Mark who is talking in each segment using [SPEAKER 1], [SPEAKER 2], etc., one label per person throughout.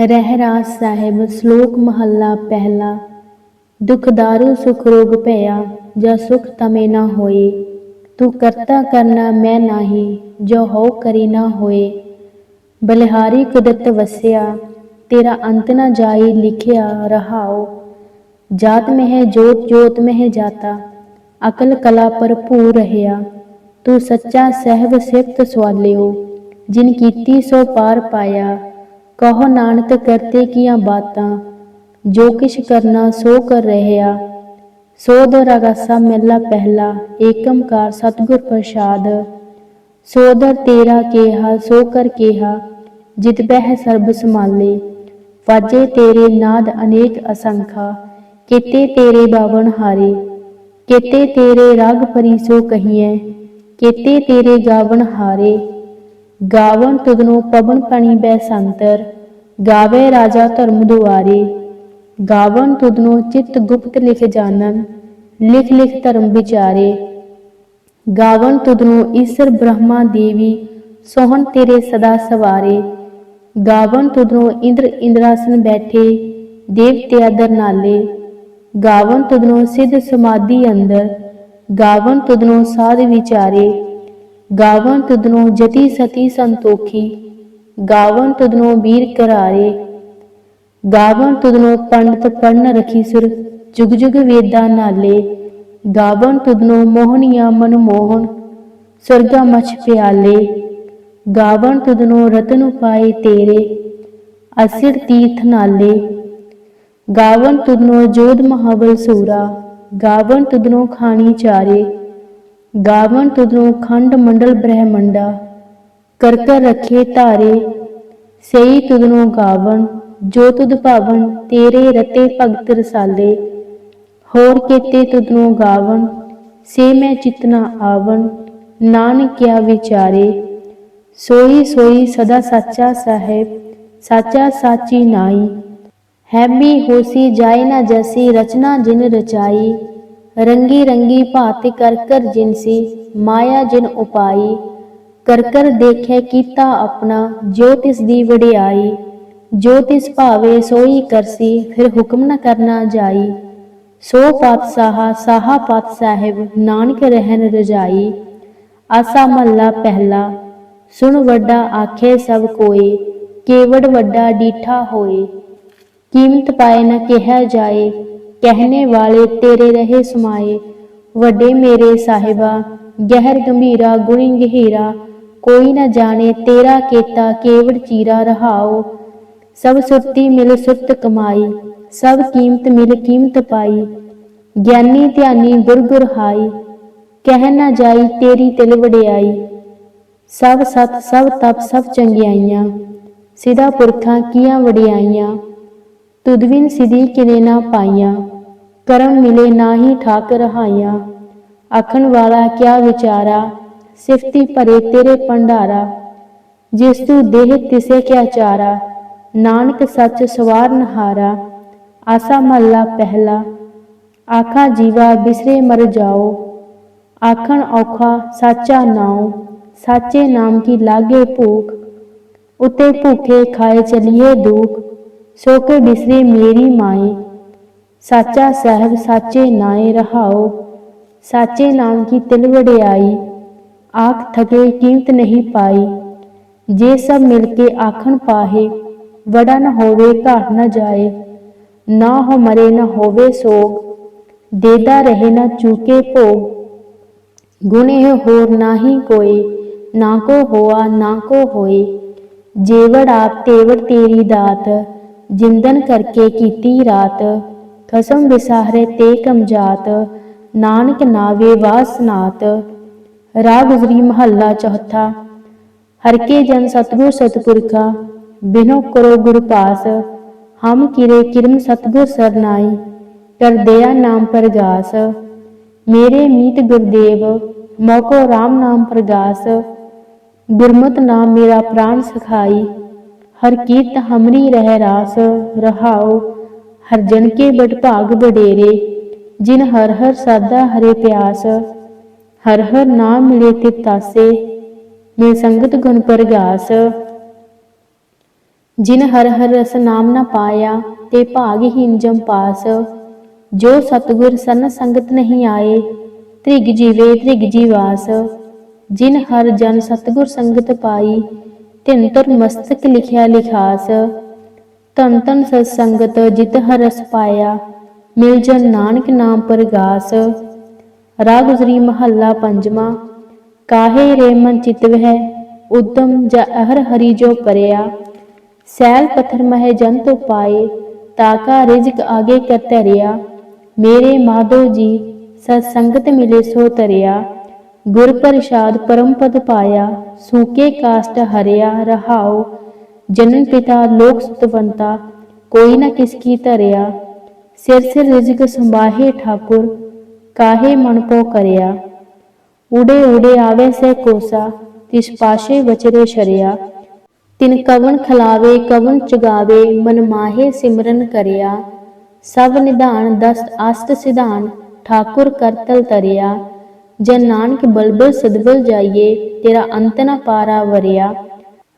[SPEAKER 1] ਰਹਿਰਾਸ ਸਾਹਿਬ ਸ਼ਲੋਕ ਮਹੱਲਾ ਪਹਿਲਾ। ਦੁਖ ਦਾਰੂ ਸੁਖ ਰੋਗ ਭਇਆ, ਜਾਂ ਸੁਖ ਤਮੇ ਨਾ ਹੋਏ। ਤੂੰ ਕਰਤਾ ਕਰਨਾ ਮੈਂ ਨਾਹੀ, ਜੋ ਹੋ ਕਰੀ ਨਾ ਹੋਏ। ਬਲਿਹਾਰੀ ਕੁਦਰਤ ਵਸਿਆ, ਤੇਰਾ ਅੰਤ ਨਾ ਜਾਈ ਲਿਖਿਆ ਰਹਾਓ ਜਾਤ ਮਹਿ ਜੋਤ ਜੋਤ ਮਹਿ ਜਾਤਾ, ਅਕਲ ਕਲਾ ਭਰਪੂਰ ਰਹਿਆ। ਤੂੰ ਸੱਚਾ ਸਹਿਬ ਸਿਫਤ ਸਵਾਲਿਓ, ਜਿਨ ਕੀਤੀ ਸੋ ਪਾਰ ਪਾਇਆ। ਕਹੋ ਨਾਨਕ ਕਰਤੇ ਕੀਆਂ ਬਾਤਾਂ, ਜੋ ਕਿਛ ਕਰਨਾ ਸੋ ਕਰ ਰਹਿਆ। ਸੋ ਦਰਗਾਸਾ ਮਹਿਲਾ ਪਹਿਲਾ ਏਕਮਕਾਰ ਸਤਿਗੁਰ ਪ੍ਰਸਾਦ। ਸੋਦਰ ਤੇਰਾ ਕੇਹਾ, ਸੋ ਕਰ ਕੇਹਾ, ਜਿਤ ਬਹਿ ਸਰਬ ਸਮਾਲੇ ਵਾਜੇ ਤੇਰੇ ਨਾਦ ਅਨੇਕ ਅਸੰਖਾ, ਕੀਤੇ ਤੇਰੇ ਬਾਵਨ ਹਾਰੇ। ਕੀਤੇ ਤੇਰੇ ਰਾਗ ਪਰੀ ਸੋ ਕਹੀਏ ਕੀਤੇ ਤੇਰੇ ਗਾਵਨ ਹਾਰੇ। ਗਾਵਨ ਤੁਧਨੋ ਪਵਨ ਪਣੀ ਬੈਸੰਤਰ ਗਾਵੇ ਰਾਜਾ ਧਰਮ ਦੁਆਰੇ। ਗਾਵਨ ਤੁਧਨੋ ਚਿਤ ਗੁਪਤ ਲਿਖ ਜਾਣਨ ਲਿਖ ਲਿਖ ਧਰਮ ਵਿਚਾਰੇ। ਗਾਵਨ ਤੁਧਨੋ ਈਸ਼ਰ ਬ੍ਰਹਮਾ ਦੇਵੀ, ਸੋਹਣ ਤੇਰੇ ਸਦਾ ਸਵਾਰੇ। ਗਾਵਨ ਤੁਧਨੋ ਇੰਦਰ ਇੰਦਰਾਸਨ ਬੈਠੇ ਦੇਵਤੇ ਅਦਰ ਨਾਲੇ ਗਾਵਨ ਤੁਧਨੋ ਸਿੱਧ ਸਮਾਧੀ ਅੰਦਰ, ਗਾਵਨ ਤੁਧਨੋ ਸਾਧ ਵਿਚਾਰੇ। ਗਾਵਨ ਤੁਧਨੋ ਜਤੀ ਸਤੀ ਸੰਤੋਖੀ ਗਾਵਨ ਤੁਧਨੋ ਵੀਰ ਕਰਾਰੇ ਗਾਵਨ ਤੁਧਨੋ ਪੰਡਤ ਪੜਨ ਰਖੀ ਸੁਰ, ਜੁਗ ਜੁਗ ਵੇਦਾਂ ਨਾਲੇ ਗਾਵਨ ਤੁਧਨੋ ਮੋਹਨੀਆ ਮਨ ਮੋਹਨ ਸੁਰਗਾ ਮਛ ਪਿਆਲੇ ਗਾਵਨ ਤੁਧਨੋ ਰਤਨ ਉਪਾਏ ਤੇਰੇ, ਅਸਿਰ ਤੀਰਥ ਨਾਲੇ ਗਾਵਨ ਤੁਧਨੋ ਜੋਧ ਮਹਾਬਲ ਸੂਰਾ ਗਾਵਨ ਤੁਧਨੋ ਖਾਣੀ ਚਾਰੇ ਗਾਵਨ ਤੁਧਨੋ ਖੰਡ ਮੰਡਲ ਬ੍ਰਹਮੰਡਾ ਕਰ ਕਰ ਰਖੇ ਧਾਰੇ, ਸਈ ਤੁਧਨੋ ਗਾਵਨ, ਜੋ ਤੁਧ ਭਾਵਨ ਤੇਰੇ ਰਤੇ ਭਗਤ ਰਸਾਲੇ, ਹੋਰ ਕੀਤੇ ਤੁਧਨੋ ਗਾਵਨ, ਸੇ ਮੈਂ ਚਿਤਨਾ ਆਵਨ ਨਾਨਕ ਕਿਆ ਵਿਚਾਰੇ, ਸੋਈ ਸੋਈ ਸਦਾ ਸਾਚਾ ਸਾਹਿਬ, ਸਾਚਾ ਸਾਚੀ ਨਾਈ, ਹੈਮੀ ਹੋਸੀ ਜਾਏ ਨਾ ਜੈਸੀ ਰਚਨਾ ਜਿਨ ਰਚਾਈ ਰੰਗੀ ਰੰਗੀ ਭਾਤ ਕਰ ਕਰ ਜਿਨਸੀ ਮਾਇਆ ਜਿਨ ਉਪਾਈ। ਕਰ ਕਰ ਦੇਖੇ ਕੀਤਾ ਆਪਣਾ, ਜੋ ਤਿਸ ਦੀ ਵਡਿਆਈ। ਜੋ ਤਿਸ ਭਾਵੇ ਸੋਈ ਕਰਸੀ, ਫਿਰ ਹੁਕਮ ਨ ਕਰਨਾ ਜਾਈ। ਸੋ ਪਾਤਸ਼ਾਹ, ਸਾਹਾ ਪਾਤ ਸਾਹਿਬ ਨਾਨਕ ਰਹਿਨ ਰਜਾਈ। ਆਸਾ ਮਹੱਲਾ ਪਹਿਲਾ, ਸੁਣ ਵੱਡਾ ਆਖੇ ਸਭ ਕੋਏ ਕੇਵੜ ਵੱਡਾ ਡੀਠਾ ਹੋਏ। ਕੀਮਤ ਪਾਏ ਨਾ ਕਿਹਾ ਜਾਏ ਕਹਿਣੇ ਵਾਲੇ ਤੇਰੇ ਰਹੇ ਸਮਾਏ ਵੱਡੇ ਮੇਰੇ ਸਾਹਿਬਾ ਗਹਿਰ ਗੰਭੀਰਾ ਗੁਣੀ ਗਹੀਰਾ ਕੋਈ ਨਾ ਜਾਣੇ ਤੇਰਾ ਕੀਤਾ ਕੇਵੜ ਚੀਰਾ ਰਹਾਓ ਸਭ ਸੁਰਤੀ ਮਿਲ ਸੁਰਤ ਕਮਾਈ ਸਭ ਕੀਮਤ ਮਿਲ ਕੀਮਤ ਪਾਈ ਗਿਆਨੀ ਧਿਆਨੀ ਗੁਰ ਗੁਰ ਹਾਈ ਕਹਿ ਨਾ ਜਾਈ ਤੇਰੀ ਤਿਲ ਵਡਿਆਈ ਸਭ ਸਤ ਸਭ ਤਪ ਸਭ ਚੰਗਿਆਈਆਂ ਸਿਦਾ ਪੁਰਖਾਂ ਕੀਆਂ ਵਡਿਆਈਆਂ ਤੁਦਵਿਨ ਸਿਧੀ ਕਿਨੇ ਨਾ ਪਾਈਆਂ, ਕਰਮ ਮਿਲੇ ਨਾ ਹੀ ਠਾਕ ਰਹਾਈਆਂ। ਆਖਣ ਵਾਲਾ ਕਿਆ ਵਿਚਾਰਾ, ਸਿਫਤੀ ਭਰੇ ਤੇਰੇ ਭੰਡਾਰਾ। ਜਿਸ ਤੂੰ ਦੇਹ ਤਿਸੇ ਕਿਆ ਚਾਰਾ, ਨਾਨਕ ਸੱਚ ਸਵਾਰ ਨਹਾਰਾ। ਆਸਾ ਮਹੱਲਾ ਪਹਿਲਾ, ਆਖਾ ਜੀਵਾ ਬਿਸਰੇ ਮਰ ਜਾਓ। ਆਖਣ ਔਖਾ ਸਾਚਾ ਨਾਉ, ਸਾਚੇ ਨਾਮ ਕੀ ਲਾਗੇ ਭੂਖ। ਉਤੇ ਭੁਖੇ ਖਾਏ ਚਲੀਏ ਦੁਖ। ਸੋ ਕੇ ਬਿਸਰੇ ਮੇਰੀ ਮਾਏ ਸਾਚਾ ਸਾਹਿਬ ਸਾਚੇ ਨਾਏ ਰਹਾਓ। ਸਾਚੇ ਨਾਮ ਕੀ ਤਿਲ ਵਡਿਆਈ। ਆਖ ਥਕੇ ਕੀਮਤ ਨਹੀਂ ਪਾਈ। ਜੇ ਸਭ ਮਿਲ ਕੇ ਆਖਣ ਪਾਹੇ, ਵੜਾ ਨ ਹੋਵੇ ਘਾਟ ਨ ਜਾਏ। ਨਾ ਹੋ ਮਰੇ ਨਾ ਹੋਵੇ ਸੋਗ। ਦੇਦਾ ਰਹੇ ਨਾ ਚੂਕੇ ਭੋਗ। ਗੁਣ ਇਹ ਹੋਰ ਨਾਹੀ ਕੋਏ, ਨਾ ਕੋ ਹੋਆ ਨਾ ਕੋ ਹੋਏ। ਜੇਵੜ ਆਪ ਤੇਵੜ ਤੇਰੀ ਦਾਤ। ਜਿੰਦਨ ਕਰਕੇ ਕੀਤੀ ਰਾਤ। ਖਸਮ ਵਿਸਾਹਰੇ ਤੇ ਕਮਜਾਤ, ਨਾਨਕ ਨਾਵੇ ਵਾਸਨਾਤ ਰਾਗ ਗੁਜਰੀ ਮਹੱਲਾ ਚੌਥਾ ਹਰ ਕੇ ਜਨ ਸਤਗੁਰ ਸਤਪੁਰਖਾ, ਬਿਨੋ ਕਰੋ ਗੁਰ ਪਾਸ। ਹਮ ਕਿਰੇ ਕਿਰਮ ਸਤਗੁਰ ਸਰਨਾਈ ਕਰ ਦਇਆ ਨਾਮ ਪ੍ਰਗਾਸ। ਮੇਰੇ ਮੀਤ ਗੁਰਦੇਵ, ਮੋਕੋ RAM ਨਾਮ ਪ੍ਰਗਾਸ। ਗੁਰਮਤ ਨਾਮ ਮੇਰਾ ਪ੍ਰਾਨ ਸਖਾਈ ਹਰ ਕੀਤ ਹਮਰੀ ਰਹਿ ਰਾਸ, ਰਹਾਉ, ਹਰ ਜਨ ਕੇ ਬਟ ਭਾਗ ਬਡੇਰੇ ਜਿਨ ਹਰ ਹਰ ਸਾਦਾ ਹਰੇ ਪਿਆਸ, ਹਰ ਹਰ ਨਾਮ ਮਿਲੇ ਤਿਤ ਤਾਸੇ ਮੇ ਸੰਗਤ ਗੁਣ ਪ੍ਰਗਾਸ। ਜਿਨ ਹਰ ਹਰ ਰਸ ਨਾਮ ਨਾ ਪਾਇਆ, ਤੇ ਭਾਗਹੀਨ ਜਮ ਪਾਸ। ਜੋ ਸਤਗੁਰ ਸਨ ਸੰਗਤ ਨਹੀਂ ਆਏ, ਤ੍ਰਿਗ ਜੀਵੇ ਤ੍ਰਿਗ ਜੀਵਾਸ। ਜਿਨ ਹਰ ਜਨ ਸਤਗੁਰ ਸੰਗਤ ਪਾਈ ਤਿਨ ਤਰ ਮਸਤਕ ਲਿਖਿਆ ਲਿਖਾਸ। ਤਨ ਤਨ ਸਤ ਸੰਗਤ ਜਿਤ ਹਰ ਪਾਇਆ, ਮਿਲ ਜਨ ਨਾਨਕ ਨਾਮ ਪਰਗਾਸ। ਰਾਗ ਗੁਜਰੀ ਮਹੱਲਾ ਪੰਜਵਾਂ, ਕਾਹੇ ਰੇ ਮਨ ਚਿਤਵ ਹੈ ਉਦਮ ਜ ਅਹਰ ਹਰੀ ਜੋ ਪਰਿਆ। ਸੈਲ ਪਥਰ ਮਹਿ ਜਨ ਤੋ ਪਾਏ ਤਾਕਾ ਰਿਜ਼ਕ ਆਗੇ ਕਰ ਮੇਰੇ ਮਾਧੋ ਜੀ ਸਤ ਸੰਗਤ ਮਿਲੇ ਸੋ ਤਰਿਆ। ਗੁਰ ਪ੍ਰਸਾਦ ਪਰਮ ਪਦ ਪਾਇਆ, ਸੂਕੇ ਕਾਸਟ ਹਰਿਆ ਰਹਾਉ। ਜਨਨ ਪਿਤਾ ਲੋਕ ਸੁਤਵੰਤਾ, ਕੋਈ ਨਾ ਕਿਸ ਕੀ ਧਰਿਆ। ਸਿਰ ਸਿਰ ਰਿਜ਼ਕ ਸੰਭਾਹੇ ਠਾਕੁਰ, ਕਾਹੇ ਮਨ ਪੋ ਕਰਿਆ। ਉਡੇ ਉਡੇ ਆਵੇ ਸੇ ਕੋਸਾ, ਤਿਸ ਪਾਸ਼ੇ ਵਚਰੇ ਸ਼ਰਿਆ। ਤਿਨ ਕਵਨ ਖਲਾਵੇ ਕਵਨ ਚਗਾਵੇ, ਮਨ ਮਾਹੇ ਸਿਮਰਨ ਕਰਿਆ। ਸਭ ਨਿਧਾਨ ਦਸ ਅਸਤ ਸਿਧਾਨ, ਠਾਕੁਰ ਕਰਤਲ ਤਰਿਆ। ਜਨ ਨਾਨਕ ਬਲਬਲ ਸਦਬਲ ਜਾਈਏ, ਤੇਰਾ ਅੰਤ ਨ ਪਾਰਾ ਵਰਿਆ।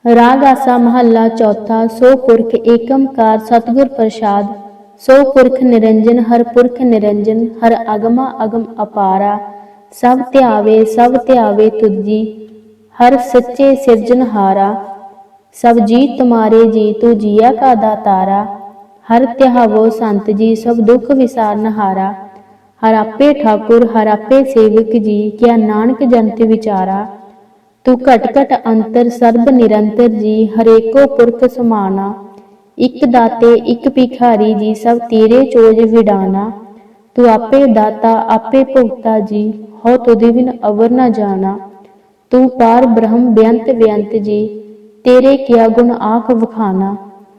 [SPEAKER 1] ਰਾਗ ਆਸਾ ਮਹੱਲਾ ਚੌਥਾ, ਸੋ ਪੁਰਖ ਏਕਮਕਾਰ ਸਤਿਗੁਰ ਪ੍ਰਸਾਦ। ਸੋ ਪੁਰਖ ਨਿਰੰਜਨ, ਹਰ ਪੁਰਖ ਨਿਰੰਜਨ, ਹਰ ਅਗਮਾ ਅਗਮ ਅਪਾਰਾ। ਸਭ ਧਿਆਵੇ ਸਭ ਧਿਆਵੇ ਤੁਜੀ, ਹਰ ਸੱਚੇ ਸਿਰਜਨਹਾਰਾ ਸਭ ਜੀ ਤੁਮਾਰੇ ਜੀ ਤੂ ਜੀਆ ਕਾ ਦਾਤਾਰਾ ਹਰ ਧਿਆਵੋ ਸੰਤ ਜੀ, ਸਭ ਦੁੱਖ ਵਿਸਾਰਨਹਾਰਾ ਹਰਾਪੇ ਠਾਕੁਰ ਹਰਾਪੇ ਸੇਵਕ ਜੀ, ਕਿਆ ਨਾਨਕ ਜੰਤ ਵਿਚਾਰਾ। ਤੂੰ ਘਟ ਘਟ ਅੰਤਰ, ਸਰਬ ਨਿਰੰਤਰ ਜੀ, ਹਰੇਕੋ ਪੁਰਖ ਸਮਾਨਾ ਇਕ ਦਾਤੇ, ਇਕ ਭਿਖਾਰੀ ਜੀ, ਸਭ ਤੇਰੇ ਚੋਜ ਵਿਡਾਨਾ ਤੂੰ ਆਪੇ ਦਾਤਾ, ਆਪੇ ਭੁਗਤਾ ਜੀ ਹੋ ਤੁਧਿ ਬਿਨ ਅਵਰ ਨਾ ਜਾਣਾ। ਤੂੰ ਪਾਰ ਬ੍ਰਹਮ ਬੇਅੰਤ ਬੇਅੰਤ ਜੀ, ਤੇਰੇ ਕਿਆ ਗੁਣ ਆਖ ਵਖਾਨਾ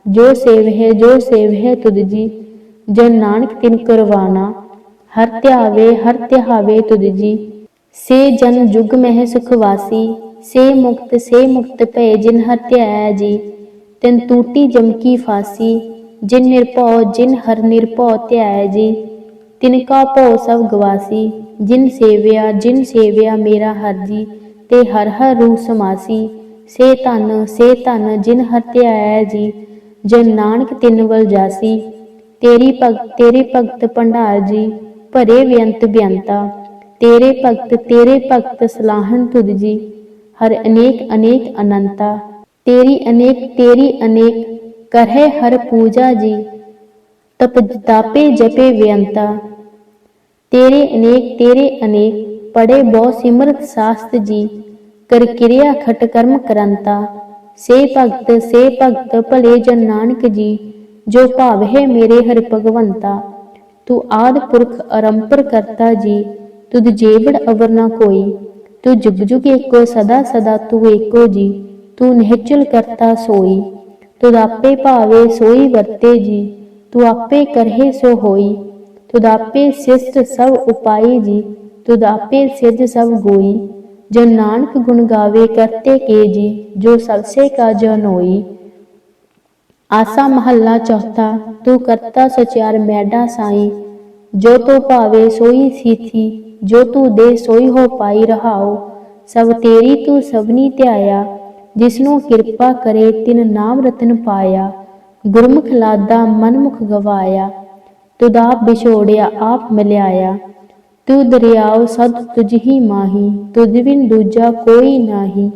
[SPEAKER 1] ਜੋ ਸੇਵ ਹੈ, ਜੋ ਸੇਵ ਹੈ ਤੁਧ ਜੀ, ਜਨ ਨਾਨਕ ਤਿਨ ਕਰਵਾਣਾ। ਹਰ ਧਿਆਵੇ ਹਰ ਧਿਆਵੇ ਤੁਧ ਜੀ। ਸੇ ਜਨ ਜੁਗ ਮਹਿ ਸੁਖਵਾਸੀ ਸੇ ਮੁਕਤ ਸੇ ਮੁਕਤ ਭਏ ਜਿਨ ਹਰ ਧਿਆਇਆ ਜੀ। ਤਿਨ ਟੂਟੀ ਜਮਕੀ ਫਾਸੀ, ਜਿਨ ਨਿਰਭਉ, ਜਿਨ ਹਰ ਨਿਰਭਉ ਧਿਆਇਆ ਜੀ। ਤਿਨ ਕਾ ਭਉ ਸਭ ਗਵਾਸੀ, ਜਿਨ ਸੇਵਿਆ ਜਿਨ ਸੇਵਿਆ ਮੇਰਾ ਹਰ ਜੀ। ਤੇ ਹਰ ਹਰ ਰੂਹ ਸਮਾਸੀ, ਸੇ ਧਨ ਸੇ ਧਨ ਜਿਨ ਹਰ ਧਿਆਇਆ ਜੀ। ਜਨ ਨਾਨਕ ਤਿਨ ਵਲ ਜਾਸੀ, ਤੇਰੀ ਭਗਤ ਤੇਰੇ ਭਗਤ ਭੰਡਾਰ ਜੀ। ਭਰੇ ਬੇਅੰਤ ਬੇਅੰਤਾ, ਤੇਰੇ ਭਗਤ ਤੇਰੇ ਭਗਤ ਸਲਾਹਣ ਤੁਧ ਜੀ, ਹਰ ਅਨੇਕ ਅਨੇਕ ਅਨੰਤਾ, ਤੇਰੀ ਅਨੇਕ ਤੇਰੀ ਅਨੇਕ, ਕਰਹਿ ਹਰ ਪੂਜਾ ਜੀ, ਤਪ ਤਾਪੇ ਜਪੇ ਬੇਅੰਤਾ, ਤੇਰੇ ਅਨੇਕ ਤੇਰੇ ਅਨੇਕ ਪੜੇ ਬਹੁ ਸਿਮਰਤ ਸਾਸਤ ਜੀ, ਕਰ ਕਿਰਿਆ ਖਟ ਕਰਮ ਕਰੰਤਾ, ਸੇ ਭਗਤ ਸੇ ਭਗਤ ਭਲੇ ਜਨ ਨਾਨਕ ਜੀ, ਜੋ ਭਾਵ ਹੈ ਮੇਰੇ ਹਰ ਭਗਵੰਤਾ ਤੂੰ ਆਦ ਪੁਰਖ ਅਰੰਪਰ ਕਰਤਾ ਜੀ, ਤੁਧ ਜੇਵੜ ਅਵਰ ਨਾ ਕੋਈ। ਤੂੰ ਜੁਗ ਜੁਗ ਏਕੋ, ਸਦਾ ਸਦਾ ਤੂੰ ਏਕੋ ਜੀ, ਤੂੰ ਨਿਹਚਲ ਕਰਤਾ ਸੋਈ। ਤੁਧ ਆਪੇ ਭਾਵੇ ਸੋਈ ਵਰਤੇ ਜੀ, ਤੂੰ ਆਪੇ ਕਰਹਿ ਸੋ ਹੋਈ। ਤੁਧ ਆਪੇ ਸਿਸਟ ਸਭ ਉਪਾਈ ਜੀ, ਤੁਧ ਆਪੇ ਸਿਧ ਸਭ ਗੋਈ। ਜੋ ਨਾਨਕ ਗੁਣ ਗਾਵੇ ਕਰਤੇ ਕੇ ਜੀ, ਜੋ ਸਭਸੇ ਕਾ ਜਨ ਆਸਾ ਮਹੱਲਾ ਚੌਥਾ, ਤੂੰ ਕਰਤਾ ਸਚਿਆਰ ਮੈਡਾ ਸਾਈ। ਜੋ ਤੋ ਭਾਵੇ ਸੋਈ ਸੀਥੀ, ਜੋ ਤੂੰ ਦੇ ਸੋਈ ਹੋ ਪਾਈ ਰਹਾਓ ਸਭ ਤੇਰੀ ਤੂੰ ਸਭਨੀ ਧਿਆਇਆ, ਜਿਸਨੂੰ ਕਿਰਪਾ ਕਰੇ ਤਿਨ ਨਾਮ ਰਤਨ ਪਾਇਆ। ਗੁਰਮੁਖ ਲਾਦਾ ਮਨਮੁਖ ਗਵਾਇਆ, ਤੁਧ ਆਪ ਵਿਛੋੜਿਆ, ਆਪ ਮਿਲਿਆਇਆ। ਤੂੰ ਦਰਿਆਓ ਸਦ ਤੁਝ ਹੀ ਮਾਹੀ, ਤੁਝ ਬਿਨ ਦੂਜਾ ਕੋਈ ਨਾਹੀ।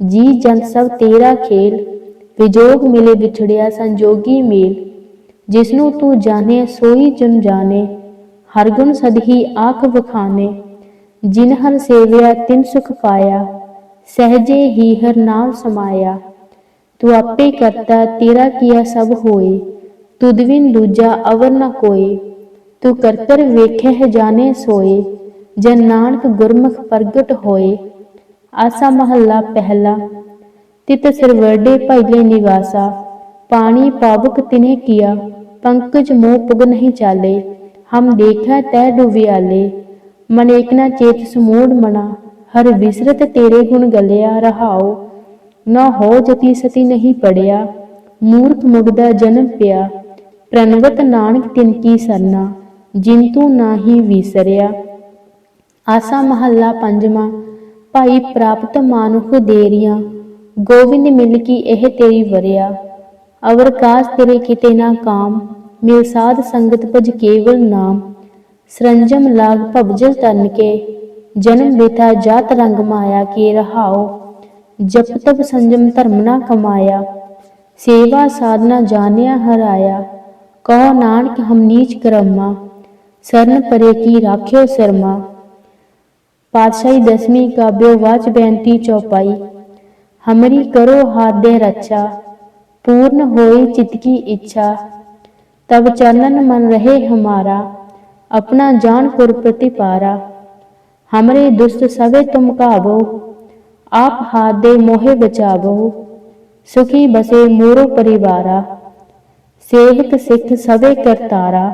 [SPEAKER 1] ਜੀ ਜਨ ਸਭ ਤੇਰਾ ਖੇਲ ਵਿਜੋਗ ਮਿਲੇ ਵਿਛੜਿਆ ਸੰਜੋਗੀ ਮੇਲ, ਜਿਸਨੂੰ ਤੂੰ ਜਾਣੇ ਸੋਈ ਜਨ ਜਾਣੇ ਹਰ ਗੁਣ ਸਦਹੀ ਆਖ ਵਖਾਨੇ ਜਿਨ ਹਰ ਸੇਵਿਆ ਤਿਨ ਸੁਖ ਪਾਇਆ, ਸਹਜੇ ਹੀ ਹਰ ਨਾਮ ਸਮਾਇਆ। ਤੂੰ ਆਪੇ ਕਰਤਾ ਤੇਰਾ ਕੀਆ ਸਭ ਹੋਏ, ਤੁਧ ਬਿਨ ਦੂਜਾ ਅਵਰ ਨ ਕੋਏ। ਤੂੰ ਕਰਤਰ ਕਰ ਵੇਖੇ ਜਾਣੇ ਸੋਏ, ਜਨ ਨਾਨਕ ਗੁਰਮੁਖ ਪ੍ਰਗਟ ਹੋਏ। ਆਸਾ ਮਹੱਲਾ ਪਹਿਲਾ। ਤਿਤ ਸਰਵਰਡੇ ਭੈਲੇ ਨਿਵਾਸਾ। ਪਾਣੀ ਪਾਵਕ ਤਿਨੇ ਕੀਆ, ਪੰਕਜ ਮੋਹ ਪੁਗ ਨਹੀਂ ਚਾਲੇ। ਹਮ ਦੇਖਾ ਤੈ ਡੁਬਿਆਲੇ ਮਨ ਏਕ ਨਾ ਚੇਤ ਸਮੂੜ ਮਨਾ। ਹਰ ਵਿਸਰਤ ਤੇਰੇ ਗੁਣ ਗਲਿਆ ਰਹਾਓ ਨਾ ਹੋ ਜਤੀ ਸਤੀ ਨਹੀਂ ਪੜਿਆ। ਮੂਰਖ ਮੁਗਦਾ ਜਨਮ ਪਿਆ। ਪ੍ਰਣਵਤ ਨਾਨਕ ਤਿਨ ਕੀ ਸਰਨਾ ਜਿਨ ਤੂੰ ਨਾਹੀ ਵਿਸਰਿਆ। ਆਸਾ ਮਹੱਲਾ ਪੰਜਵਾਂ, ਭਾਈ ਪ੍ਰਾਪਤ ਮਾਨੁਖ ਦੇਰੀਆਂ। ਗੋਵਿੰਦ ਮਿਲ ਕੀ ਇਹ ਤੇਰੀ ਵਰਿਆ। ਅਵਰ ਕਾਸ ਤੇਰੇ ਕਿਤੇ ਨਾ ਕਾਮ। ਮਿਲ ਸਾਧ ਸੰਗਤ ਭਜ ਕੇਵਲ ਨਾਮ। ਸਰੰਜਮ ਲਾਗ ਭਵਜਲ ਤਨ ਕੇ। ਜਨਮ ਬੇਤਾ ਜਾਤ ਰੰਗ ਮਾਇਆ ਕੇ ਰਹਾਓ ਜਪ ਤਪ ਸੰਜਮ ਧਰਮ ਨਾ ਕਮਾਇਆ। ਸੇਵਾ ਸਾਧਨਾ ਜਾਣਿਆ ਹਰਾਇਆ ਕਹੋ ਨਾਨਕ ਹਮ ਨੀਚ ਕਰਮਾ। ਸਰਨ ਪਰੇ ਕੀ ਰਾਖਿਓ ਸਰਮਾ। ਪਾਤਸ਼ਾਹੀ ਦਸਵੀਂ ਕਾਬਿਓ ਵਾਚ ਬੇਨਤੀ ਚੌਪਾਈ। हमरी करो हादे रक्षा पूर्ण होए चित की इच्छा तब चरणन मन रहे हमारा अपना जान पुर प्रतिपारा हमरे दुष्ट सबे तुम काबो आप हादे मोहे बचावो सुखी बसे मोरो परिवारा सेहत सिख सवे करतारा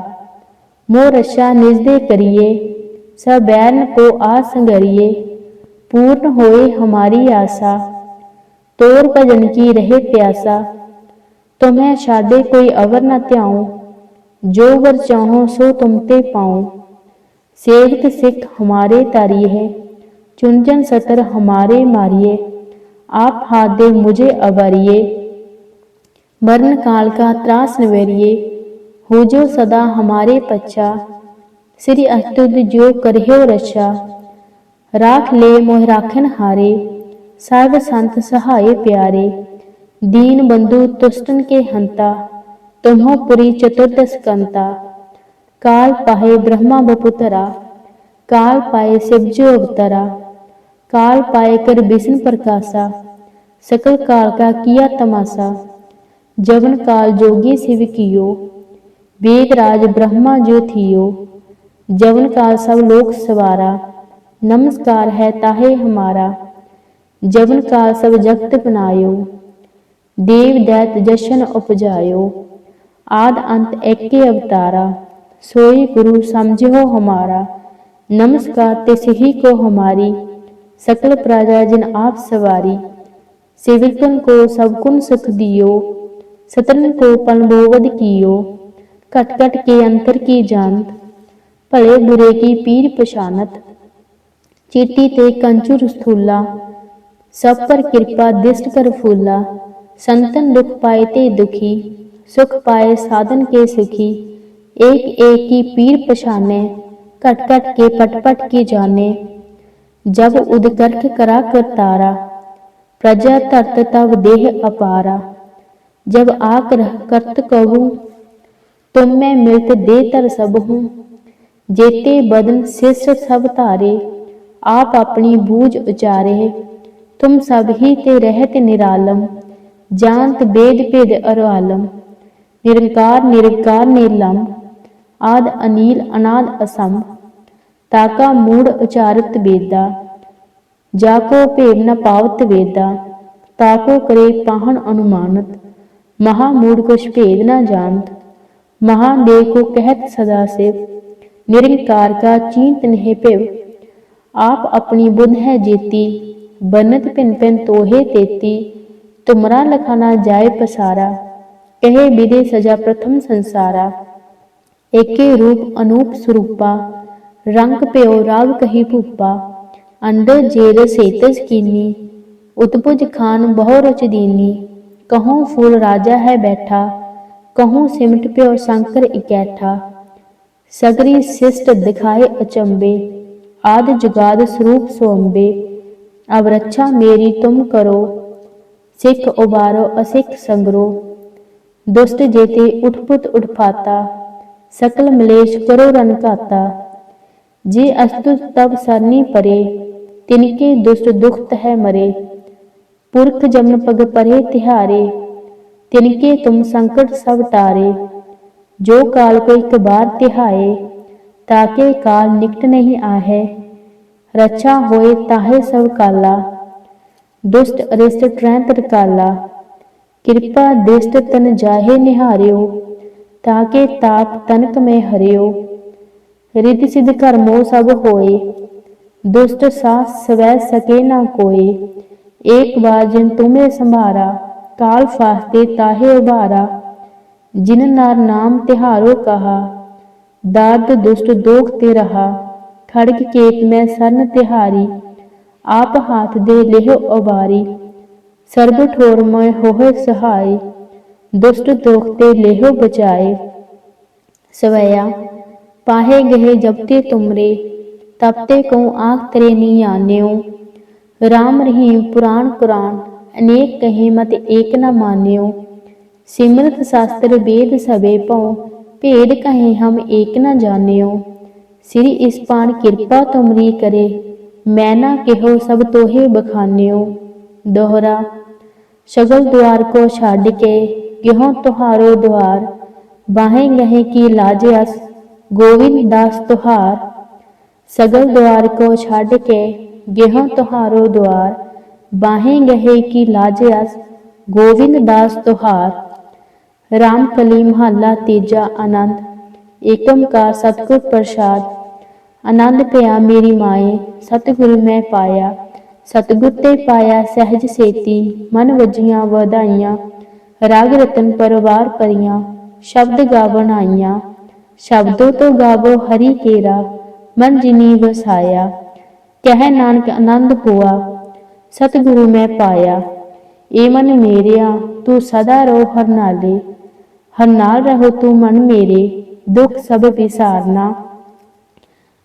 [SPEAKER 1] मोर रशा निजदे करिए सब बैरन को आसंगरिए पूर्ण होए हमारी आशा तोर भजन की रहे प्यासा तुम्हें छाड़े कोई अवर न त्याऊं जो वर चाहो सो तुम ते पाऊं सेवक सिख हमारे तारिये है चुनजन सतर हमारे मारिए आप हाथ दे मुझे अवरिए मरण काल का त्रास नवेरिए हो जो सदा हमारे पच्चा श्री अस्तुद जो करहियो रक्षा राख ले मोह राखन हारे सर्व संत सहाय प्यारे दीन बंधु तुष्टन के हंता तुम्हो पुरी चतुर्दश कंता काल पाहे ब्रह्मा बपुतरा काल पाए शिवजो अवतरा काल पाए कर विष्णु प्रकाशा सकल काल का किया तमाशा जवन काल जोगी शिव कियो वेद राज ब्रह्मा जो थियो जवन काल सब लोक सवारा नमस्कार है ताहे हमारा ਜਵਨ ਕਾਲ ਸਭ ਜਗਤ ਬਨਾਇਓ ਦੇਵ ਦੈਤ ਜਸ਼ਨ ਉਪਜਾਇਓ। ਆਦ ਅੰਤ ਏਕੇ ਅਵਤਾਰਾ। ਸੋਈ ਗੁਰੂ ਸਮਝਿਓ ਹਮਾਰਾ। ਨਮਸਕਾਰ ਤੇ ਸਹੀ ਕੋ ਹਮਾਰੀ। ਸਕਲ ਪ੍ਰਜਾ ਜਿਨ ਆਪ ਸਵਾਰੀ। ਸੇਵਕਨ ਕੋ ਸਭ ਕੁਨ ਸੁਖ ਦਿਓ। ਸਤਨ ਕੋ ਪਨ ਬੋਵਦ ਕੀਓ। ਘਟ ਘਟ ਕੇ ਅੰਤਰ ਕੀ ਜਾਣਤ। ਭਲੇ ਬੁਰੇ ਕੀ ਪੀਰ ਪਛਾਨਤ। ਚੀਟੀ ਤੇ ਕੰਚੂ ਰਸਥੂਲਾ। सब पर कृपा दिष्ट कर फूला। संतन दुख पाए ते दुखी, सुख पाए साधन के सुखी। एक एक की पीर पछाने, कट कट के पट पट की जाने। जब उदकर्क करा कर तारा, प्रजा धरत तब देह अपारा। जब आक रह करत कहूँ, तुम मैं मिलत दे तर सब हूँ। जेते बदन शिष्ट सब तारे, आप अपनी बूझ उचारे। तुम सब ही ते रहत निरालम जानत वेद भेद अरआलम निरंकार निरंकार नीलम आद अनील अनाद असम ताका मूड उचारत वेदा जाको भेद न पावत वेदा ताको करे पाहन अनुमानत महामूड कुछ भेद न जानत महादेव को कहत सदा शिव निरंकार का चींत नहीं पिव आप अपनी बुध है जेती बनत पिन पिन तोहे तेती तुमरा लखाना जाय पसारा कहे विदे सजा प्रथम संसारा एके रूप अनूप स्वरूपा रंग प्यो राग कही भूपा अंडर जेर सेतस कीनी उतपुज खान बहु रुच दीनी कहूँ फूल राजा है बैठा कहूँ सिमट प्यो शंकर इकैठा सगरी शिष्ट दिखाए अचंबे आद जुगाद स्वरूप सोम्बे अब रक्षा मेरी तुम करो सिख उबारो असिख संगरो दुष्ट जेते उठपुत उठपाता सकल मलेश करो रन घाता जे अस्तु तब सरनी परे तिनके दुष्ट दुखत है मरे पुरख जमन पग परे तिहारे तिनके तुम संकट सब टारे जो काल को एक बार तिहाए ताके काल निकट नहीं आहे रक्षा होए ताहे सब काला दुष्ट अरिष्ट ट्रैंत रकाला कृपा दिष्ट तन जाहे निहारियो ताके ताप तनक में हरियो रिद्धि सिद्ध कर्मो सब होए दुष्ट सास सवै सके ना कोई एक बार जिन तुम्हें संभारा काल फास्ते ताहे उबारा जिन नार नाम तिहारो कहा दाद दुष्ट दोख ते रहा ਖੜਕ ਕੇ ਮੈਂ ਸਰਨ ਤਿਹਾਰੀ। ਆਪ ਹਾਥ ਦੇ ਲਿਹੋ ਅਵਾਰੀ ਸਰਬ ਠੋਰ ਮੈਂ ਹੋਹ ਸਹਾਈ। ਦੁਸ਼ਟ ਦੋਖ ਤੇ ਲਿਹੋ ਬਚਾਏ। ਸਵਇਆ, ਪਾਹੇ ਗਏ ਜਬਤੇ ਤੁਮਰੇ ਤਪਤੇ ਕਉ ਆਖ ਤਰੇ ਨੀ ਆਨਿਓ। ਰਾਮ ਰਹੀਮ ਪੁਰਾਣ ਕੁਰਾਨ, ਅਨੇਕ ਕਹੇ ਮਤ ਏਕ ਨਾ ਮਾਨਿਓ। ਸਿਮਰਤ ਸ਼ਾਸਤਰ ਬੇਦ ਸਵੇ ਭਉ, ਭੇਦ ਕਹੇ ਹਮ ਏਕ ਨਾ ਜਾਣਿਓ। ਸ੍ਰੀ ਇਸ ਪਾਣ ਕਿਰਪਾ ਤੁਮਰੀ ਕਰੇ, ਮੈਂ ਨਾ ਕਿਹੋ ਸਭ ਤੋਹੇ ਬਖਾਨਿਓ। ਦੋਹਰਾ, ਸਗਲ ਦੁਆਰ ਕੋ ਛੱਡ ਕੇ ਕਿਹੋ ਤੁਹਾਰੋ ਦੁਆਰ, ਬਾਹੇ ਗਹੇ ਕੀ ਲਾਜ ਅਸ, ਗੋਵਿੰਦ ਦਾਸ ਤੁਹਾਰ। ਸਗਲ ਦੁਆਰ ਕੋ ਛੱਡ ਕੇ ਗੇਹੋਂ ਤੁਹਾਰੋ ਦੁਆਰ, ਬਾਹੇ ਗਹੇ ਕੀ ਲਾਜ ਅਸ, ਗੋਵਿੰਦ ਦਾਸ ਤੁਹਾਰ। ਰਾਮ ਕਲੀ ਮਹੱਲਾ ਤੀਜਾ ਆਨੰਦ। ਏਕਮਕਾਰ ਸਤਿਗੁਰ ਪ੍ਰਸਾਦ। ਆਨੰਦ ਪਿਆ ਮੇਰੀ ਮਾਏ, ਸਤਿਗੁਰ ਮੈਂ ਪਾਇਆ। ਸਤਿਗੁਰ ਤੇ ਪਾਇਆ ਸਹਿਜ ਸੇਤੀ, ਮਨ ਵਜੀਆਂ ਵਧਾਈਆਂ। ਰਾਗ ਰਤਨ ਪਰਵਾਰ ਪਰੀਆਂ, ਸ਼ਬਦ ਗਾਵਣ ਆਈਆਂ। ਸ਼ਬਦੋ ਤੋਂ ਗਾਵੋ ਹਰੀ ਕੇਰਾ, ਮਨ ਜਿਨੀ ਵਸਾਇਆ। ਕਹਿ ਨਾਨਕ ਆਨੰਦ ਹੋਆ, ਸਤਿਗੁਰੂ ਮੈਂ ਪਾਇਆ। ਏ ਮਨ ਮੇਰਿਆ, ਤੂੰ ਸਦਾ ਰਹੋ ਹਰ ਨਾਲੇ। ਹਰ ਨਾਲ ਰਹੋ ਤੂੰ ਮਨ ਮੇਰੇ। ਦੁੱਖ ਸਭ ਵਿਸਾਰਨਾ।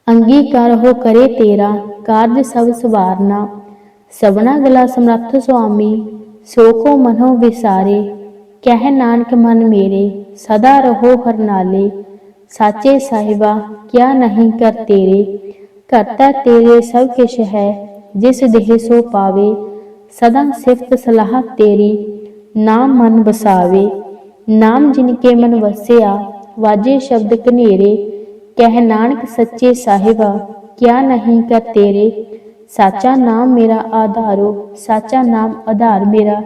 [SPEAKER 1] ਅੰਗੀਕਾਰ ਹੋ ਕਰੇ ਤੇਰਾ, ਕਾਰਜ ਸਭ ਸਵਾਰਨਾ। ਸਭਨਾ ਗਲਾ ਸਮਰੱਥ ਸੁਆਮੀ ਸੋ ਕੋ ਮਨੋ ਵਿਸਾਰੇ। ਕਹਿ ਨਾਨਕ ਮਨ ਮੇਰੇ, ਸਦਾ ਰਹੋ ਹਰ ਨਾਲੇ ਸਾਚੇ ਸਾਹਿਬਾ, ਕਿਆ ਨਹੀਂ ਕਰ ਤੇਰੇ। ਕਰਤਾ ਤੇਰੇ ਸਭ ਕਿਛ ਹੈ, ਜਿਸ ਦੇਹ ਸੋ ਪਾਵੇ। ਸਦਾ ਸਿਫਤ ਸਲਾਹ ਤੇਰੀ, ਨਾਮ ਮਨ ਵਸਾਵੇ। ਨਾਮ ਜਿਨ ਕੇ ਮਨ ਵਸਿਆ ਵਾਜੇ ਸ਼ਬਦ ਕਨੇਰੇ ਕਹਿ ਨਾਨਕ ਸੱਚੇ ਸਾਹਿਬਾ, ਕਿਆ ਨਹੀਂ ਕਰ ਤੇਰੇ? ਸਾਚਾ ਨਾਮ ਮੇਰਾ ਆਧਾਰੋ, ਸਾਚਾ ਨਾਮ ਆਧਾਰ ਮੇਰਾ,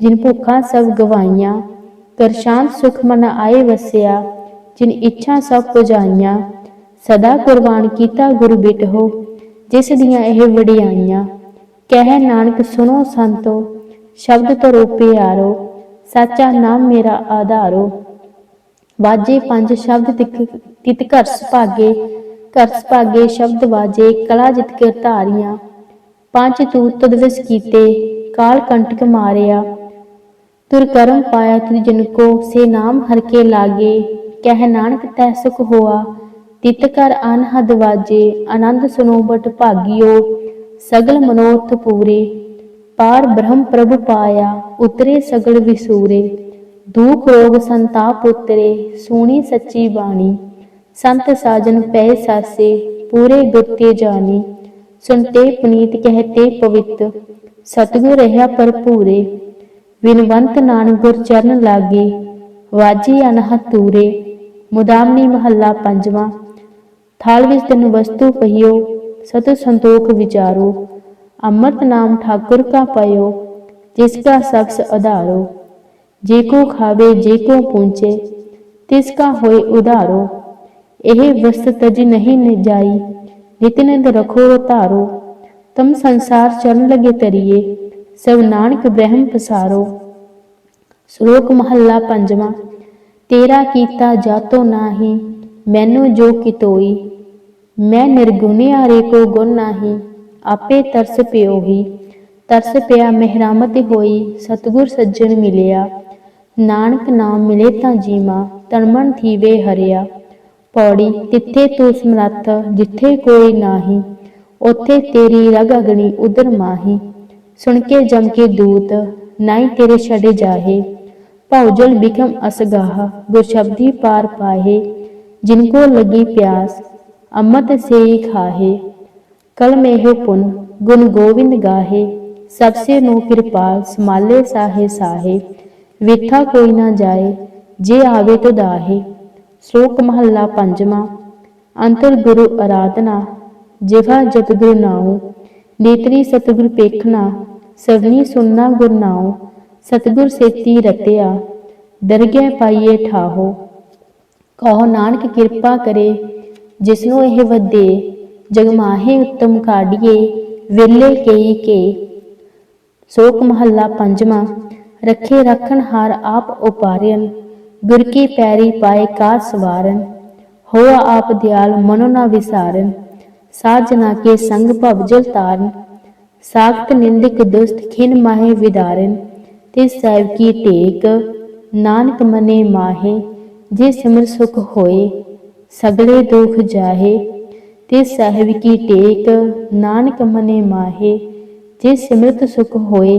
[SPEAKER 1] ਜਿਨ ਭੁੱਖਾਂ ਸਭ ਗਵਾਈਆਂ, ਕਰ ਸ਼ਾਂਤ ਸੁਖ ਮਨ ਆਏ ਵਸਿਆ, ਜਿਨ ਇੱਛਾ ਸਭ ਪੁਜਾਈਆਂ, ਸਦਾ ਕੁਰਬਾਨ ਕੀਤਾ ਗੁਰੂ ਬਿਟਹੋ, ਜਿਸ ਦੀਆਂ ਇਹ ਵਡਿਆਈਆਂ। ਕਹਿ ਨਾਨਕ ਸੁਨੋ ਸੰਤੋ, ਸ਼ਬਦ ਤਰੋ ਪਿਆਰੋ, ਸਾਚਾ ਨਾਮ ਮੇਰਾ ਆਧਾਰੋ ਵਾਜੇ ਪੰਜ ਸ਼ਬਦ ਤਿਕ ਤਿਤ ਘਰ ਸੁਭਾਗੇ ਘਰ ਸੁਭਾਗੇ ਸ਼ਬਦ ਵਾਜੇ, ਕਲਾ ਜਿਤ ਕੇ ਧਾਰੀਆਂ। ਪੰਜ ਤੂਤ ਤਦਵਸ ਕੀਤੇ, ਕਾਲ ਕੰਟਕ ਮਾਰਿਆ। ਤੁਰ ਕਰਮ ਪਾਇਆ ਤੁਧ ਜਨ ਕੋ, ਸੇ ਨਾਮ ਹਰ ਕੇ ਲਾਗੇ। ਕਹਿ ਨਾਨਕ ਤੈ ਸੁਖ ਹੋਆ, ਤਿਤ ਕਰ ਅਨਹਦ ਵਾਜੇ, ਆਨੰਦ ਸੁਨੋ ਬਟ ਭਾਗਿਓ, ਸਗਲ ਮਨੋਰਥ ਪੂਰੇ। ਪਾਰ ਬ੍ਰਹਮ ਪ੍ਰਭ ਪਾਇਆ, ਉਤਰੇ ਸਗਲ ਵਿਸੂਰੇ। ਦੁਖ ਰੋਗ ਸੰਤਾਪ ਉਤਰੇ ਸੋਣੀ ਸੱਚੀ ਬਾਣੀ। ਸੰਤ ਸਾਜਨ ਪੈ ਸਾਸੇ, ਪੂਰੇ ਗੁਰਤੇ ਜਾਣੀ। ਸੁਨਤੇ ਪੁਨੀਤ ਕਹਤੇ ਪਵਿੱਤ, ਸਤਿਗੁਰ ਰਹਾ ਭਰਪੂਰੇ। ਵਿਨਵੰਤ ਨਾਨਕ ਗੁਰ ਚਰਨ ਲਾਗੇ, ਵਾਜੀ ਅਨਹਤ ਤੂਰੇ ਮੁਦਾਮਨੀ ਮਹੱਲਾ ਪੰਜਵਾਂ। ਥਾਲ ਵਿੱਚ ਤੈਨੂੰ ਵਸਤੂ ਪਈਓ ਸਤ ਸੰਤੋਖ ਵਿਚਾਰੋ। ਅੰਮ੍ਰਿਤ ਨਾਮ ਠਾਕੁਰ ਕਾ ਪਇਓ, ਜਿਸ ਕਾ ਸਬਸ ਆਧਾਰੋ ਜੇ ਕੋ ਖਾਵੇ, ਜੇ ਕੋ ਪੂੰਚੇ ਤਿਸ ਕਾ ਹੋਏ ਉਧਾਰੋ। ਇਹ ਵਸਤ ਤਜ ਨਹੀਂ ਨ ਜਾਈ ਨਿਤਨੰਦ ਰਖੋ ਧਾਰੋ। ਤਮ ਸੰਸਾਰ ਚਰਨ ਲਗੇ ਤਰੀਏ, ਸਭ ਨਾਨਕ ਬ੍ਰਹਮ ਪਸਾਰੋ। ਸ਼ਲੋਕ ਮਹੱਲਾ ਪੰਜਵਾਂ, ਤੇਰਾ ਕੀਤਾ ਜਾਤੋ ਨਾਹੀ, ਮੈਨੂੰ ਜੋ ਕਿਤੋਈ ਮੈਂ ਨਿਰਗੁਣਿਆਰੇ ਕੋ ਗੁਣ ਨਾਹੀ, ਆਪੇ ਤਰਸ ਪਿਓ ਹੀ ਤਰਸ ਪਿਆ ਮਹਿਰਾਮਤ ਹੋਈ, ਸਤਗੁਰ ਸੱਜਣ ਮਿਲਿਆ। ਨਾਨਕ ਨਾਮ ਮਿਲੇ ਤਾਂ ਜੀਵਾ ਤਨਮਨ ਥੀਵੇ ਹਰਿਆ ਪੌੜੀ ਤਿੱਥੇ ਤੂੰ ਸਮਰੱਥ ਜਿੱਥੇ ਕੋਈ ਨਾਹੀ ਉੱਥੇ ਤੇਰੀ ਰਗ ਅਗਣੀ ਉਦਰ ਮਾਹੀ ਸੁਣ ਕੇ ਜਮ ਕੇ ਦੂਤ ਨਾਈ ਤੇਰੇ ਛੜੇ ਜਾਹੇ ਭੌਜਲ ਬਿਕਮ ਅਸਗਾਹ ਗੁਰ ਸ਼ਬਦੀ ਪਾਰ ਪਾਹੇ ਜਿਨ ਕੋ ਲਗੀ ਪਿਆਸ ਅੰਮ੍ਰਿਤ ਸੇ ਖਾਹੇ ਕਲ ਮੇਹ ਪੁਨ ਗੁਣ ਗੋਵਿੰਦ ਗਾਹੇ ਸਬਸੇ ਨੂੰ ਕਿਰਪਾਲ ਸਮਾਲੇ ਸਾਹੇ ਸਾਹੇ ਵਿਥਾ ਕੋਈ ਨਾ ਜਾਏ, ਜੇ ਆਵੇ ਤੋ ਦਾਹੇ। ਸ਼ਲੋਕ ਮਹੱਲਾ ਪੰਜਵਾਂ, ਅੰਤਰ ਗੁਰੂ ਆਰਾਧਨਾ ਜਿਵਾ ਜਪਿ ਨਾਉ, ਨੇਤਰੀ ਸਤਿਗੁਰ ਪੇਖਣਾ, ਸਵਨੀ ਸੁਨਣਾ ਗੁਰ ਨਾਉ, ਸਤਿਗੁਰ ਸੇਤੀ ਰਤਿਆ, ਦਰਗਹਿ ਪਾਈਏ ਠਾਹੋ। ਕਹੋ, ਨਾਨਕ ਕਿਰਪਾ ਕਰੇ, ਜਿਸਨੂੰ ਇਹ ਵੱਦੇ ਜਗਮਾਹੇ ਉਤਮ ਕਾਢੀਏ, ਵਿਰਲੇ ਕੇਈ ਕੇ। ਸ਼ੋਕ ਮਹੱਲਾ ਪੰਜਵਾਂ ਰੱਖੇ ਰੱਖਣ ਹਾਰ ਆਪ ਉਪਾਰਿਅਨ ਗੁਰ ਕੀ ਪੈਰੀ ਪਾਏ ਕਾ ਸਵਾਰਨ। ਹੋਆ ਆਪ ਦਿਆਲ ਮਨੋ ਨਾ ਵਿਸਾਰਨ ਸਾਜਨਾ ਕੇ ਸੰਗ ਭਵ ਜਲ ਤਾਰਨ। ਸਾਖਤ ਨਿੰਦਕ ਦੁਸਤ ਖਿਨ ਮਾਹੇ ਵਿਦਾਰਨ, ਤੇ ਸਾਹਿਬ ਕੀ ਟੇਕ ਨਾਨਕ ਮਨੇ ਮਾਹੇ, ਜੇ ਸਿਮਰ ਸੁਖ ਹੋਏ, ਸਗਲੇ ਦੁਖ ਜਾਹੇ। ਤੇ ਸਾਹਿਬ ਕੀ ਟੇਕ ਨਾਨਕ ਮਨੇ ਮਾਹੇ, ਜੇ ਸਿਮਰਤ ਸੁਖ ਹੋਏ